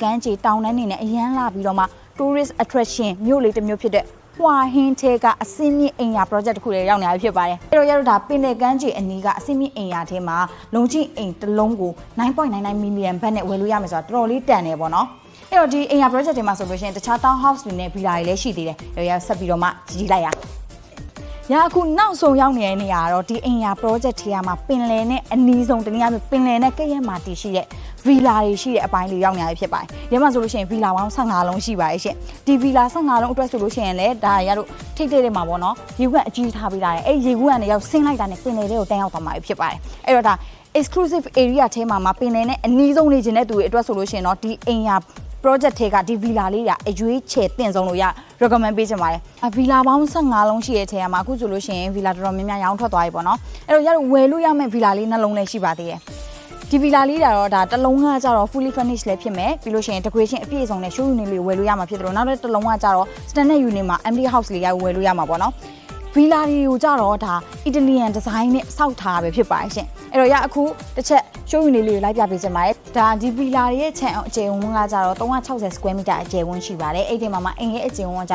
ကမ်းခြေတောင်တန်းနေနဲ့အရန်လာပြီးတော့မှ tourist attraction မြို့လေးတစ်မြို့ဖြစ်တဲ့ဟွာဟင်းထဲကအစင်းမြင့်အိမ်ယာ project တစ်ခုလေးရောက်နေတာဖြစ်ပါတယ်။အဲ့တော့ရတော့ဒါပင်လယ်ကမ်းခြေအနီးကအစင်းမြင့်အိမ်ယာထဲမှာလုံချင်းအိမ်တစ်လုံးကို9.99 million ဘတ်နဲ့ဝယ်လို့ရမယ်ဆိုတာတော်တော်လေးတန်တယ်ပေါ့နော်။အဲ့တော့ဒီအိမ်ယာ project တွေမှာဆိုလို့ရှိရင်တခြား town house တွေနဲ့ villa တွေလည်းရှိသေးတယ်။အဲ့တော့ရဆက်ပြီးတော့မှကြည့်လိုက်ရအောင်။ရအခုနောက်ဆုံးရောက်နေတဲ့နေရာကတော့ဒီအိမ်ယာ project ထဲမှာပင်လယ်နဲ့အနီးဆုံးတနည်းအားဖြင့်ပင်လယ်နဲ့ကဲ့ရဲ့မာတီရှိတဲ့ villa တွေရှိတဲ့အပိုင်းလေးရောက်နေရဖြစ်ပါတယ်။ဒီမှာဆိုလို့ရှိရင် villa ပေါင်း15လုံးရှိပါတယ်ရှင်။ဒီ villa 15လုံးအတွက်ဆိုလို့ရှိရင်လည်းဒါရတို့ထိတ်တဲ့တဲ့မှာပေါ့နော်။ရေကွက်အကြီးထားပေးတာတယ်။အဲ့ရေကွက်ကနေရောက်ဆင်းလိုက်တာနဲ့ပင်လယ်တွေကိုတန်းရောက်သွားမှာဖြစ်ပါတယ်။အဲ့တော့ဒါ exclusive area ထဲမှာမှာပင်လယ်နဲ့အနီးဆုံးနေခြင်းတဲ့သူတွေအတွက်ဆိုလို့ရှိရင်တော့ဒီအိမ်ယာ project ထဲကဒီ villa လေးတွေအရွေးချယ်တင်ဆုံးလို့ရ recommend ပေးချင်ပါတယ်။အ villa ပေါင်း15လုံးရှိတဲ့ထဲမှာအခုဆိုလို့ရှိရင် villa တော်တော်များများရောင်းထွက်သွားပြီပေါ့နော်။အဲ့တော့ရတော့ဝယ်လို့ရမယ့် villa လေးနှလုံးလည်းရှိပါသေးတယ်။ ဒီ villa လေးဒါတော့ဒါတစ်လုံးကကြတော့ fully furnished လည်းဖြစ်မယ်ပြီးလို့ရှိရင် decoration အပြည့်အစုံနဲ့ show unit လေးဝယ်လို့ရမှာဖြစ်တယ်လို့နောက်တစ်လုံးကကြတော့ standard unit မှာ empty house လေးရဝယ်လို့ရမှာပေါ့နော်။ villa တွေကိုကြတော့ဒါ Italian design နဲ့စောက်ထားပဲဖြစ်ပါတယ်ရှင်။အဲ့တော့ရအခုတစ်ချက် show unit လေးကိုလိုက်ပြပေးချင်ပါတယ်။ဒါဒီ villa တွေရဲ့ခြံအကျယ်ဝန်းကကြတော့360 square meter အကျယ်ဝန်းရှိပါတယ်။အဲ့ဒီမှာမှာအိမ်ရဲ့အကျယ်ဝန်းကကြ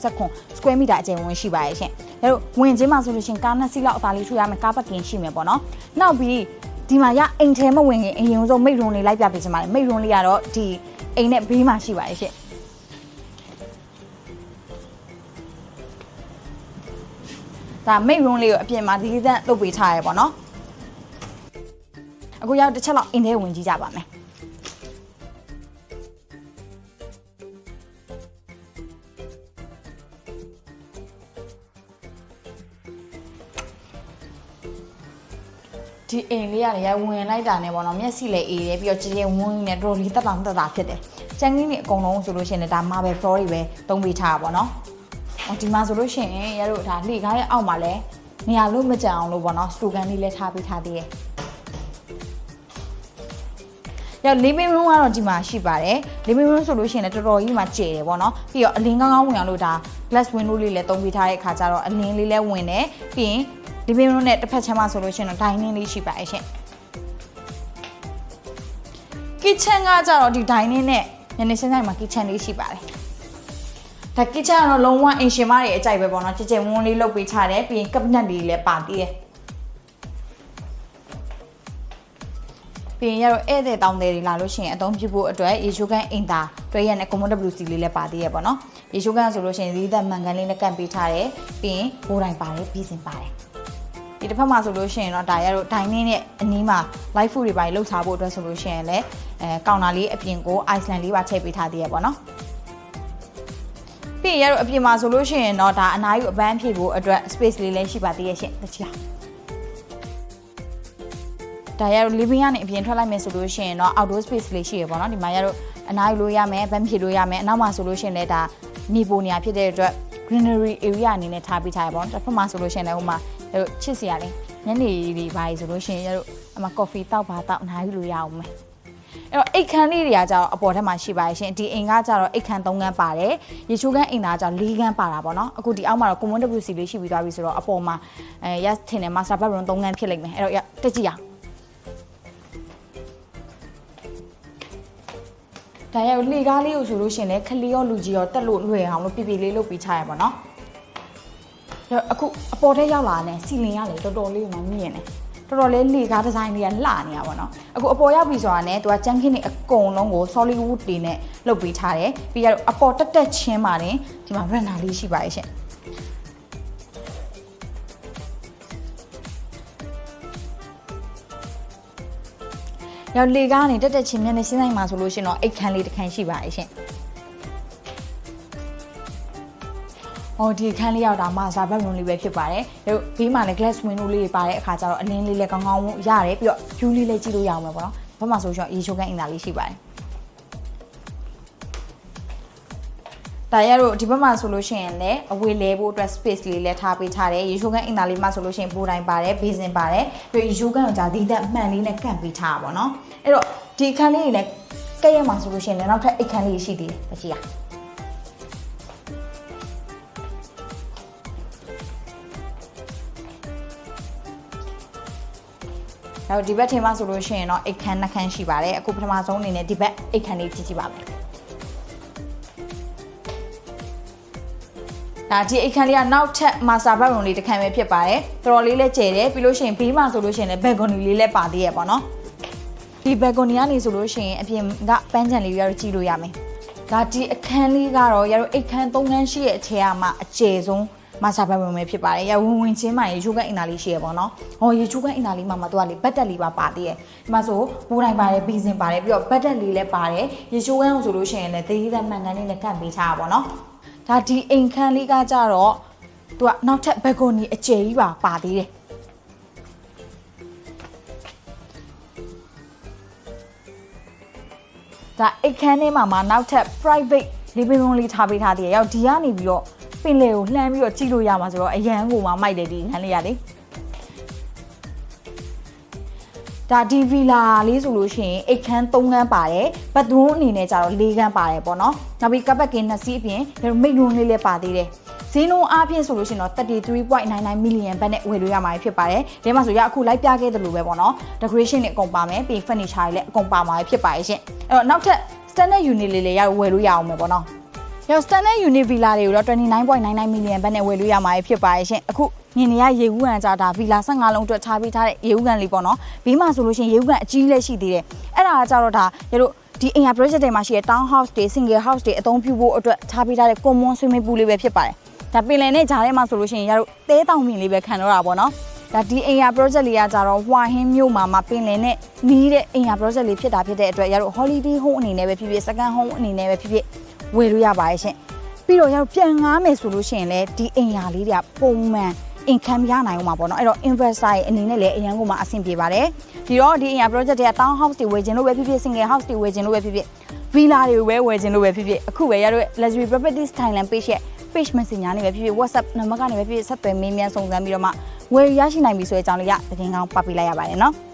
260 square meter အကျယ်ဝန်းရှိပါတယ်ရှင်။အဲ့တော့ဝင်ချင်းမှာဆိုလို့ရှိရင်ကားနှစ်စီးလောက်အသာလေးထူရမယ်ကားပတ်ကင်ရှိမယ်ပေါ့နော်။နောက်ပြီး ဒီမှာရအိမ်ထဲမဝင်ခင်အရင်ဆုံးမိတ်ရုံလေးလိုက်ပြပေးချင်ပါတယ်။မိတ်ရုံလေးကတော့ဒီအိမ်နဲ့ဘေးမှာရှိပါတယ်ရှင်။ဒါမိတ်ရုံးလေးကိုအပြင်မှာဒီသန့်လုပ်ပေးထားရဲပေါ့နော်အခုရောက်တစ်ချက်လောက်အင်းထဲဝင်ကြည့်ကြပါမယ် ဒီအိမ်လေးရတယ်ရဝင်လိုက်တာနဲ့ပေါ့နော်မျက်စိလည်းအေးတယ်ပြီးတော့ကြည်ကြည်ဝန်းနေတော်တော်လေးတက်တောင်တက်တာဖြစ်တယ်ကျန်ကင်းတွေအကုန်လုံးဆိုလို့ရှိရင်လည်းဒါ marble floor တွေပဲသုံးပေးထားတာပေါ့နော်ဟောဒီမှာဆိုလို့ရှိရင်ရတို့ဒါလှေကားရဲ့အောက်မှာလည်းနေရာလို့မကြံအောင်လို့ပေါ့နော်စတူကန်လေးလည်းထားပေးထားသေးတယ်ရောက် living room ကတော့ဒီမှာရှိပါတယ် living room ဆိုလို့ရှိရင်လည်းတော်တော်ကြီးမှကျယ်တယ်ပေါ့နော်ပြီးတော့အလင်းကောင်းကောင်းဝင်အောင်လို့ဒါ glass window လေးလည်းသုံးပေးထားတဲ့အခါကျတော့အလင်းလေးလည်းဝင်တယ်ပြီးရင် living room နဲ့တစ်ဖက်ချမ်းမှာဆိုလို့ရှိရင်တော့ dining လေးရှိပါတယ်ရှင် kitchen ကကြတော့ဒီ dining နဲ့ညနေစင်းဆိုင်မှာ kitchen လေးရှိပါတယ်ဒါ kitchen ကတော့လုံးဝအင်ရှင်မတွေအကြိုက်ပဲပေါ့နော်ကြည်ကြဲဝန်းလေးလုပ်ပေးထားတယ်ပြီးရင် cabinet လေးလည်းပါသေးတယ်ပြီးရင်ရတော့ဧည့်သည်တောင်းတယ်တွေလာလို့ရှိရင်အသုံးပြုဖို့အတွက်ရေချိုးခန်းအင်တာတွဲရက်နဲ့ common WC လေးလည်းပါသေးရပေါ့နော်ရေချိုးခန်းဆိုလို့ရှိရင်ဒီသက်မှန်ကန်လေးနဲ့ကန့်ပေးထားတယ်ပြီးရင်ဘိုးတိုင်းပါတယ်ပြီးစင်ပါတယ် ဒီတစ်ဖက်မှာဆိုလို့ရှိရင်တော့ဒါရတော့ dining နဲ့အနီးမှာ live food တွေပါလှုပ်ထားဖို့အတွက်ဆိုလို့ရှိရင်လည်းအဲကောင်တာလေးအပြင်ကို Iceland လေးပါထည့်ပေးထားသေးရပေါ့နော်ပြီးရင်ရတော့အပြင်မှာဆိုလို့ရှိရင်တော့ဒါအနားယူအပန်းဖြည့်ဖို့အတွက် space လေးလည်းရှိပါသေးရဲ့ရှင်တချီဒါရတော့ living ကနေအပြင်ထွက်လိုက်မယ်ဆိုလို့ရှိရင်တော့ outdoor space လေးရှိရပေါ့နော်ဒီမှာရတော့အနားယူလို့ရမယ်ဗန်းဖြည့်လို့ရမယ်အနောက်မှာဆိုလို့ရှိရင်လည်းဒါနေပိုနေရာဖြစ်တဲ့အတွက် greenery area အနေနဲ့ထားပေးထားရပေါ့နော်တစ်ဖက်မှာဆိုလို့ရှိရင်လည်းဟိုမှာ အဲချစ်စရာလေးညနေတွေပါရီဆိုလို့ရှိရင်ရတော့အမ coffee တောက်ပါတောက်အနားယူလို့ရအောင်မယ်အဲ့တော့အိတ်ခမ်းလေးတွေကကြတော့အပေါ်ထက်မှာရှိပါရဲ့ရှင်ဒီအိမ်ကကြတော့အိတ်ခမ်း၃ခန်းပါတယ်ရေချိုးခန်းအိမ်သားကကြတော့၄ခန်းပါတာပေါ့နော်အခုဒီအောက်မှာတော့ common WC လေးရှိပြီးသွားပြီဆိုတော့အပေါ်မှာအဲရထင်တယ် master bedroom ၃ခန်းဖြစ်လိမ့်မယ်အဲ့တော့ရတက်ကြည့်အောင်ဒါရလှေကားလေးကိုဆိုလို့ရှိရင်လည်းခလီရောလူကြီးရောတက်လို့လွယ်အောင်လို့ပြပြလေးလုပ်ပြီးချရပါတော့ အခုအပေါ်ထက်ရောက်လာတယ်စီလင်ကလေတော်တော်လေးမှမြင်တယ်တော်တော်လေးလေကားဒီဇိုင်းလေးကလှနေတာပေါ့နော်အခုအပေါ်ရောက်ပြီဆိုတာနဲ့သူကကြမ်းခင်းတွေအကုန်လုံးကို solid wood တွေနဲ့လုပ်ပေးထားတယ်ပြီးတော့အပေါ်တက်တက်ချင်းပါတယ်ဒီမှာ runner လေးရှိပါရဲ့ရှင်ရောက်လေကားကနေတက်တက်ချင်းမျက်နှာရှင်းဆိုင်မှာဆိုလို့ရှင်တော့အိတ်ခမ်းလေးတစ်ခန်းရှိပါရဲ့ရှင် ဟောဒီခန်းလေးရောက်တာမှစာဘက်ရုံလေးပဲဖြစ်ပါတယ်။ဒါဘေးမှာလည်း glass window လေးတွေပါတဲ့အခါကျတော့အလင်းလေးလည်းကောင်းကောင်းရတယ်ပြီးတော့ view လေးလည်းကြည့်လို့ရအောင်ပဲပေါ့နော်။ဘက်မှာဆိုရှင်ရေချိုးခန်းအင်တာလေးရှိပါတယ်။ဒါရတော့ဒီဘက်မှာဆိုလို့ရှိရင်လည်းအဝေးလဲဖို့အတွက် space လေးလည်းထားပေးထားတယ်ရေချိုးခန်းအင်တာလေးမှာဆိုလို့ရှိရင်ပိုတိုင်းပါတယ်ဘေးစင်ပါတယ်ပြီးရေချိုးခန်းကိုကြာဒီတက်မှန်လေးနဲ့ကန့်ပေးထားပါဘောနော်အဲ့တော့ဒီအခန်းလေးတွေလည်းကဲ့ရမှာဆိုလို့ရှိရင်လည်းနောက်ထပ်အိတ်ခန်းလေးရှိသေးတယ်တချီရ ဒါပေမဲ့ဒီဘက်ထင်မှဆိုလို့ရှိရင်တော့အိတ်ခမ်းနှစ်ခမ်းရှိပါတယ်အခုပထမဆုံးအနေနဲ့ဒီဘက်အိတ်ခမ်းလေးကြည့်ကြည့်ပါမယ်ဒါဒီအိတ်ခမ်းလေးကနောက်ထပ်မာစာဘက်ရုံလေးတစ်ခမ်းပဲဖြစ်ပါတယ်တော်တော်လေးလည်းကျယ်တယ်ပြီးလို့ရှိရင်ဘေးမှာဆိုလို့ရှိရင်လည်းဘက်ဂွန်နီလေးလည်းပါသေးရပေါ့နော်ဒီဘက်ဂွန်နီကနေဆိုလို့ရှိရင်အပြင်ကပန်းချံလေးရတော့ကြည့်လို့ရမယ်ဒါဒီအခန်းလေးကတော့ရတော့အိတ်ခမ်း၃ခမ်းရှိရဲ့အခြေအမှာအကျယ်ဆုံး မဆာဘက်ဝင်ပဲဖြစ်ပါတယ်ရဝင်ဝင်ချင်းမှရေချိုးကန်အင်တာလေးရှိရပေါ့နော်ဟောရေချိုးကန်အင်တာလေးမှာမှသူကလေဘတ်တက်လေးပါပါသေးတယ်ဒီမှာဆိုဘူတိုင်းပါတယ်ဘီစင်ပါတယ်ပြီးတော့ဘတ်တက်လေးလည်းပါတယ်ရေချိုးကန်ကိုဆိုလို့ရှိရင်လည်းသေးသက်မှန်ကန်လေးနဲ့ကန့်ပေးထားတာပေါ့နော်ဒါဒီအိမ်ခန်းလေးကကြတော့သူကနောက်ထပ်ဘက်ဂိုနီအကျယ်ကြီးပါပါသေးတယ်ဒါအိတ်ခန်းထဲမှာမှနောက်ထပ် private living room လေးထားပေးထားသေးတယ်။ရောက်ဒီကနေပြီးတော့ ပင်လယ်ကိုလှမ်းပြီးတော့ကြည့်လို့ရမှာဆိုတော့အရန်ကိုမှမိုက်တယ်ဒီခန်းလေးကလေ။ဒါဒီဗီလာလေးဆိုလို့ရှိရင်အိတ်ခန်း3ခန်းပါတယ်။ဘတ်ရုံးအနေနဲ့ကျတော့4ခန်းပါတယ်ပေါ့နော်။နောက်ပြီးကပ်ပက်ကင်း2စီးအပြင်မိတ်ရုံးလေးလည်းပါသေးတယ်။ဈေးနှုန်းအားဖြင့်ဆိုလို့ရှိရင်တော့33.99 million ဘတ်နဲ့ဝယ်လို့ရမှာဖြစ်ပါတယ်။ဒီမှာဆိုရအခုလိုက်ပြခဲ့သလိုပဲပေါ့နော်။ decoration တွေအကုန်ပါမယ်ပြီး furniture တွေလည်းအကုန်ပါမှာဖြစ်ပါရဲ့ရှင်။အဲ့တော့နောက်ထပ် standard unit လေးလည်းရဝယ်လို့ရအောင်မယ်ပေါ့နော်။ ရော standard unit villa တွေကိုတော့29.99 million ဘတ်နဲ့ဝယ်လို့ရမှာဖြစ်ပါရဲ့ရှင်။အခုမြင်နေရရေဦးကန်ကြတာ villa 15လုံးအတွက်ထားပေးထားတဲ့ရေဦးကန်လေးပေါ့နော်။ဘေးမှာဆိုလို့ရှိရင်ရေဦးကန်အကြီးလေးရှိသေးတယ်။အဲ့ဒါကကြတော့ဒါရတို့ဒီအိမ်ယာ project တွေမှာရှိတဲ့ town house တွေ single house တွေအသုံးပြုဖို့အတွက်ထားပေးထားတဲ့ common swimming pool လေးပဲဖြစ်ပါတယ်။ဒါပင်လယ်နဲ့ဂျားထဲမှာဆိုလို့ရှိရင်ရတို့တဲတောင်ပင်လေးပဲခံတော့တာပေါ့နော်။ဒါဒီအိမ်ယာ project လေးကကြတော့ဟွာဟင်းမြို့မှာမှာပင်လယ်နဲ့နီးတဲ့အိမ်ယာ project လေးဖြစ်တာဖြစ်တဲ့အတွက်ရတို့ holiday home အနေနဲ့ပဲဖြစ်ဖြစ် second home အနေနဲ့ပဲဖြစ်ဖြစ် ဝယ်လို့ရပါရဲ့ရှင်။ပြီးတော့ရတို့ပြန်ငားမယ်ဆိုလို့ရှိရင်လည်းဒီအိမ်ယာလေးတွေကပုံမှန် income ရနိုင်အောင်ပါပေါ့နော်အဲ့တော့ investor ရဲ့အနေနဲ့လည်းအရန်ကိုမှအဆင်ပြေပါတယ်ဒီတော့ဒီအိမ်ယာ project တွေက town house တွေဝယ်ခြင်းလို့ပဲဖြစ်ဖြစ် single house တွေဝယ်ခြင်းလို့ပဲဖြစ်ဖြစ် villa တွေပဲဝယ်ခြင်းလို့ပဲဖြစ်ဖြစ်အခုပဲရတော့ luxury properties Thailand page ရဲ့ page messenger နဲ့ပဲဖြစ်ဖြစ် WhatsApp နံပါတ်ကနေပဲဖြစ်ဖြစ်ဆက်သွယ်မေးမြန်းစုံစမ်းပြီးတော့မှဝယ်ရရှိနိုင်ပြီဆိုတဲ့အကြောင်းလေးရသတင်းကောင်းပတ်ပေးလိုက်ရပါတယ်နော်